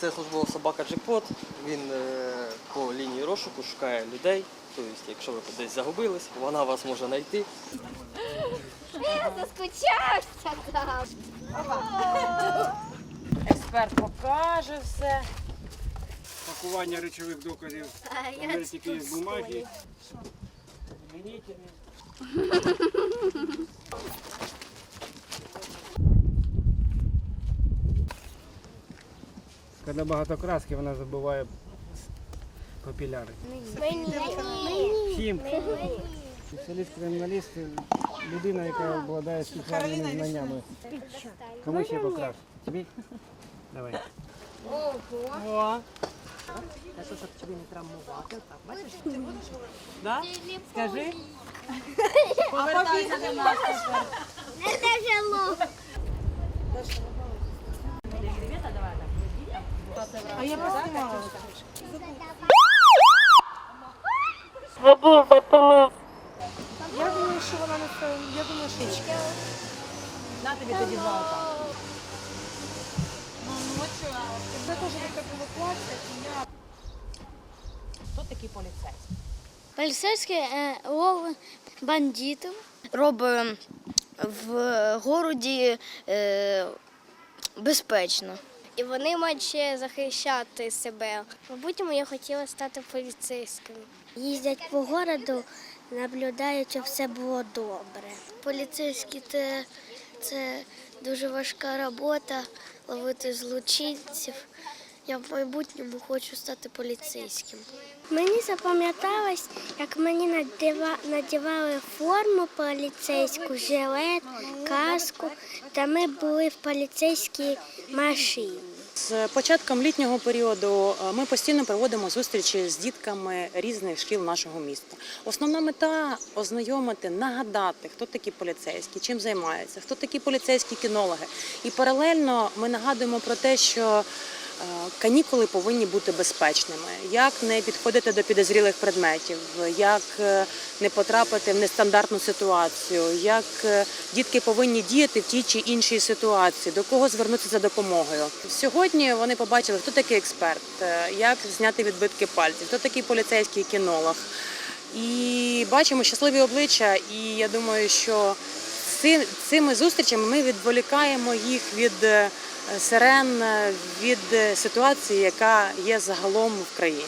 Це службова собака джекпот. Він е, по лінії розшуку шукає людей. Тобто, якщо ви десь загубились, вона вас може знайти. Е, заскучався там. Експерт покаже все. Пакування речових доказів. Тільки з бумаги. Звініть. Коли багато краски, вона забуває капіляри. Мені. Всім. Спеціаліст-криміналіст – людина, яка обладає спеціальними знаннями. Кому ще покрас? Тобі? Давай. О. Та що, щоб тобі не травмувати, так, бачиш? Да? Скажи. Повертайся до нас. Не тяжело. А я поснімала. Я думаю, що вона не я думаю, що На тобі тоді два це теж така провокація, і я Хто такий поліцейський? Поліцейський е, ловить бандитів, робить в городі е, безпечно. І вони мають ще захищати себе. Мабуть, я хотіла стати поліцейським. Їздять по городу, наблюдають, щоб все було добре. Поліцейські це, це дуже важка робота, ловити злочинців. Я в майбутньому хочу стати поліцейським. Мені запам'яталось, як мені надівали форму поліцейську, жилет, каску, та ми були в поліцейській машині. З початком літнього періоду е, ми постійно проводимо зустрічі з дітками різних шкіл нашого міста. Основна мета ознайомити, нагадати, хто такі поліцейські, чим займаються, хто такі поліцейські кінологи. І паралельно ми нагадуємо про те, що канікули повинні бути безпечними, як не підходити до підозрілих предметів, як е, не потрапити в нестандартну ситуацію, як е, дітки повинні діяти в тій чи іншій ситуації, до кого звернутися за допомогою. Сьогодні вони побачили, хто такий експерт, е, як зняти відбитки пальців, хто такий поліцейський кінолог. І бачимо щасливі обличчя, і я думаю, що цими зустрічами ми відволікаємо їх від е, сирен, від ситуації, яка є загалом в країні.